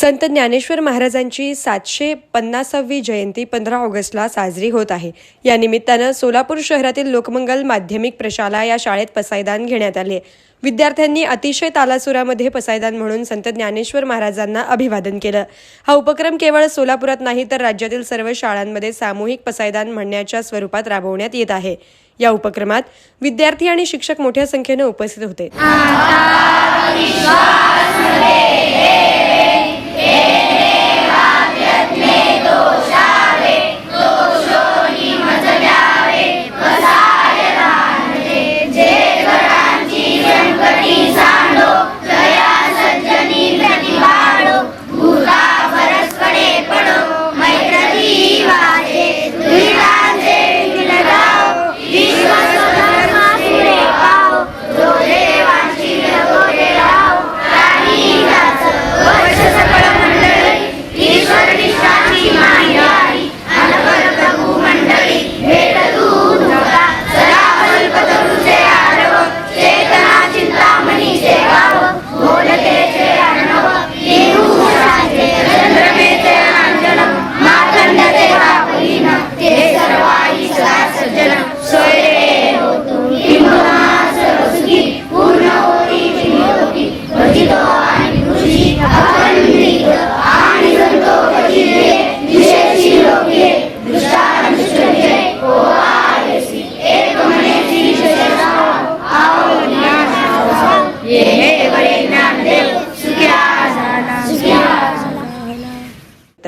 संत ज्ञानेश्वर महाराजांची सातशे पन्नासावी जयंती पंधरा ऑगस्टला साजरी होत आहे. या निमित्तानं सोलापूर शहरातील लोकमंगल माध्यमिक प्रशाला या शाळेत पसायदान घेण्यात आले. विद्यार्थ्यांनी अतिशय तालासुरामध्ये पसायदान म्हणून संत ज्ञानेश्वर महाराजांना अभिवादन केलं. हा उपक्रम केवळ सोलापुरात नाही तर राज्यातील सर्व शाळांमध्ये सामूहिक पसायदान म्हणण्याच्या स्वरूपात राबवण्यात येत आहे. या उपक्रमात विद्यार्थी आणि शिक्षक मोठ्या संख्येनं उपस्थित होते.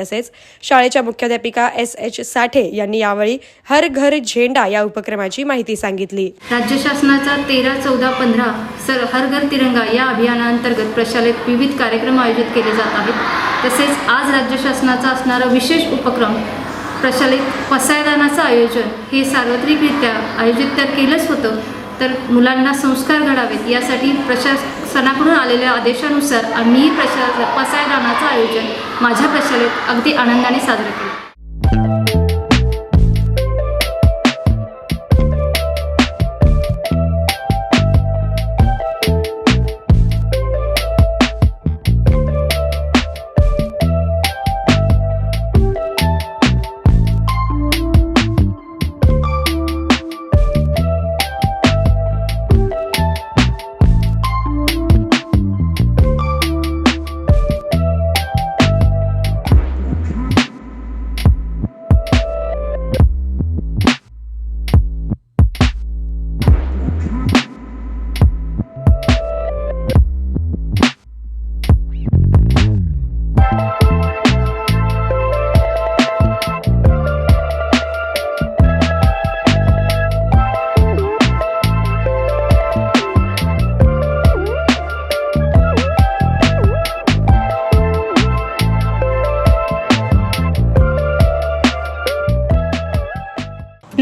तसेच शाळेच्या मुख्याध्यापिका एस एच साठे यांनी यावेळी हर घर झेंडा या उपक्रमाची माहिती सांगितली. राज्य शासनाचा तेरा चौदा पंधरा सर हर घर तिरंगा या अभियानाअंतर्गत प्रशालेत विविध कार्यक्रम आयोजित केले जात आहेत. तसेच आज राज्य शासनाचा असणारा विशेष उपक्रम प्रशालेत पसायदानाचं आयोजन हे सार्वत्रिकरित्या आयोजित तर केलंच होतं तर मुलांना संस्कार घडावेत यासाठी प्रशासनाकडून आलेल्या आदेशानुसार आम्ही प्रशा पसायदानाचं आयोजन माझ्या प्रशालेत अगदी आनंदाने साजरं केलं.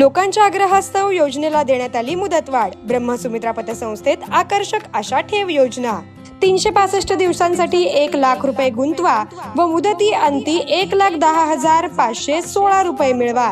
लोकांच्या आग्रहास्तव योजनेला देण्यात आली मुदतवाढ. ब्रह्मसुमित्रा पतसंस्थेत आकर्षक अशा ठेव योजना. तीनशे पासष्ट दिवसांसाठी एक लाख रुपये गुंतवा व मुदती अंती एक लाख दहा हजार पाचशे सोळा रुपये मिळवा.